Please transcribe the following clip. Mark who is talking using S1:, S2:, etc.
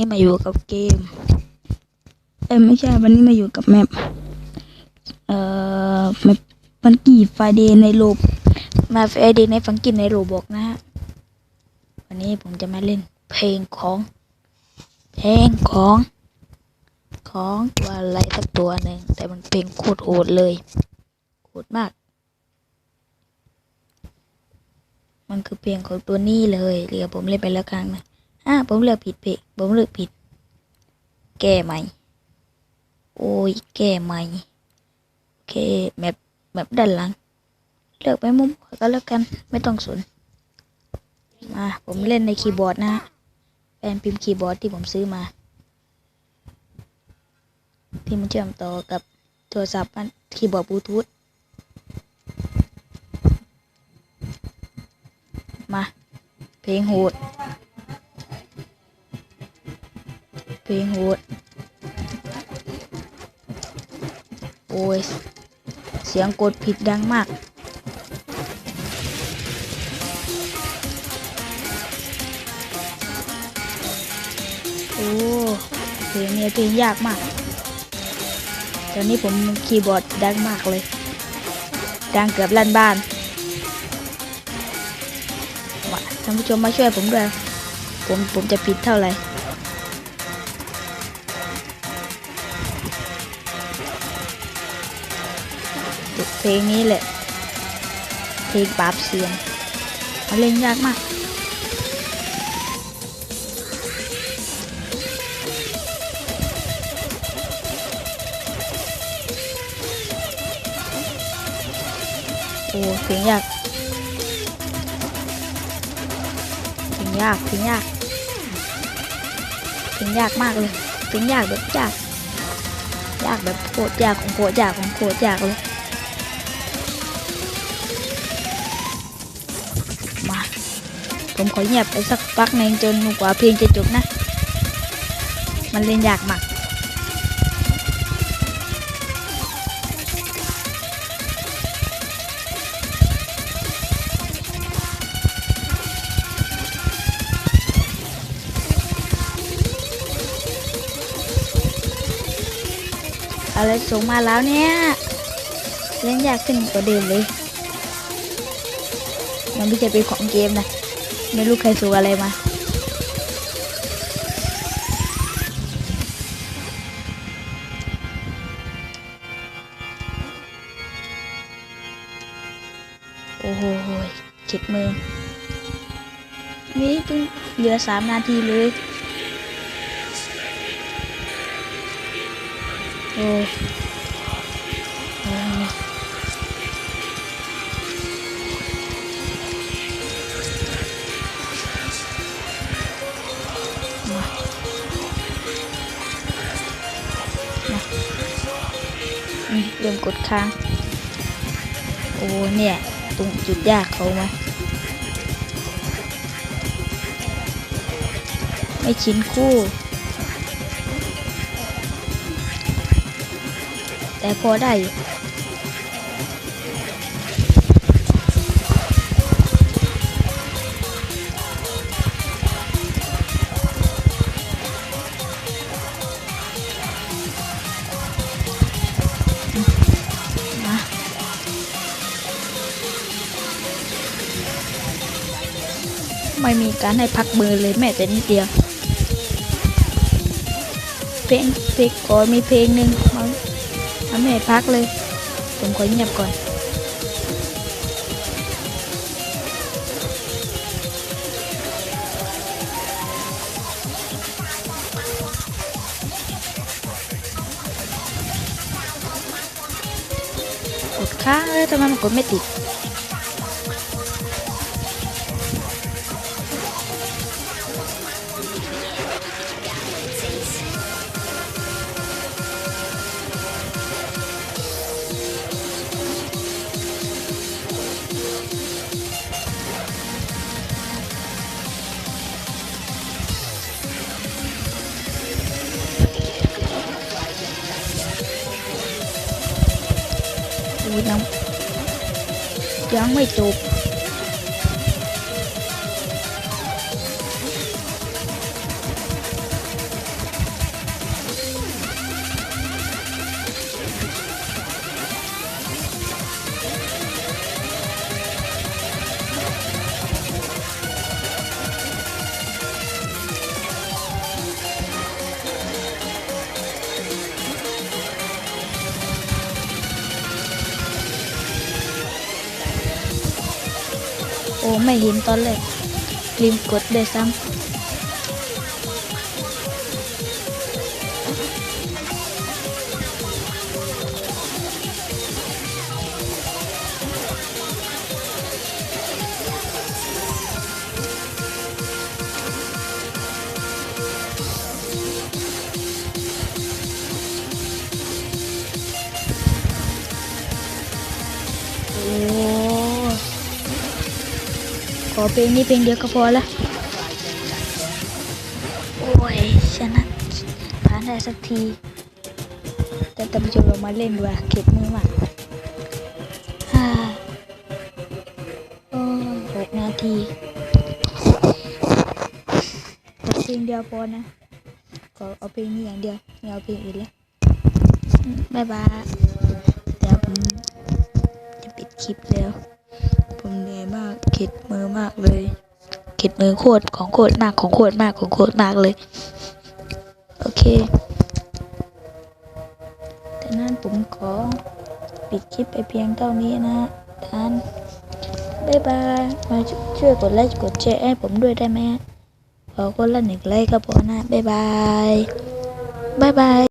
S1: นี้มาอยู่กับเกม เอ้ไม่ใช่ วันนี้มาอยู่กับแมป เอ่อ แมปฟังกี้ไฟเดย์ในโลบมาไฟเดย์ในฟังกี้ในโลบอกนะฮะ วันนี้ผมจะมาเล่นเพลงของ เพลงของ ของตัวอะไรสักตัวหนึ่ง แต่มันเพลงโคตรโหดเลย โหดมาก มันคือเพลงของตัวนี้เลย เรียกผมเล่นไปแล้วครั้งหนึง อะผมเลือกผิดเพลงผมเลือกผิด แก้ใหม่ โอ้ย แก้ใหม่ โอเคแบบแบบด้านหลัง เลือกไปมุมก็แล้วกัน ไม่ต้องสน มา ผมเล่นในคีย์บอร์ดนะฮะเป็นพิมพ์คีย์บอร์ดที่ผมซื้อมา ที่มันเชื่อมต่อกับโทรศัพท์มันคีย์บอร์ดบลูทูธมา เพลงโหด เพลงโหดโอ้ย เสียงกดผิดดังมาก โอ้เพลงนี้เพลงยากมาก ตอนนี้ผมคีย์บอร์ดดังมากเลย ดังเกือบลั่นบ้านมาท่านผู้ชมมาช่วยผมด้วย ผมผมจะผิดเท่าไหร่ เพลงนี้แหละ เพลงปราบเสียงมันเล่นยากมากโอ้เพลงยากเพลงยากเพลงยากเพลงยากมากเลยเพลงยากแบบยาก ยากแบบโคตรยากของโคตรยากของโคตรยากเลย ผมขอเงียบไปสักพักหนึ่งจนกว่าเพลงจะจบนะ มันเล่นยากมากอะไรส่งมาแล้วเนี่ย เล่นยากขึ้นกว่าเดิมเลย มันไม่ใช่เป็นของเกมนะ ไม่รู้ใครส่งอะไรมา โอ้โหเจ็ดมือนี่เพิ่งเหลือสามนาทีเลย โอ้ เริ่มกดค้าง โอ้เนี่ย ตรงจุดยากเขามาไม่ชินคู่ แต่พอได้ ไม่มีการให้พักมือเลยแม้แต่นิดเดียว เพลงเพลงก่อนมีเพลงหนึ่งมันมันไม่ให้พักเลย ผมขอเงียบก่อนกดค้างเลยทำไมมันกดไม่ติด ยังยังไม่จบ โอ้ไม่เห็นตอนแรกลืมกดเลยซ้ำ อเพลงนี้เพลงเดียวก็พอละโอ้ยชนะผ่านได้สักทีแต่ท่านผู้ชมลงมาเล่นดีกว่าเก็บมือมากฮ่าโอ้ยหกนาทีขอเพลงเดียวพอนะขอเอาเพลงนี้อย่างเดียวไม่เอาเพลงอื่นแล้วอืมบ๊ายบายเดี๋ยวผมจะปิดคลิปแล้วผม เข็ดมือมากเลยเข็ดมือโคตรของโคตรมากของโคตรมากของโคตรมากเลย โอเค แต่นั้นผมขอปิดคลิปไปเพียงเท่านี้นะท่านบ๊ายบายมาช่วยกดไลค์กดแชร์ให้ผมด้วยได้ไหมขอคนละหนึ่งไลค์ก็พอนะบ๊ายบายบ๊ายบาย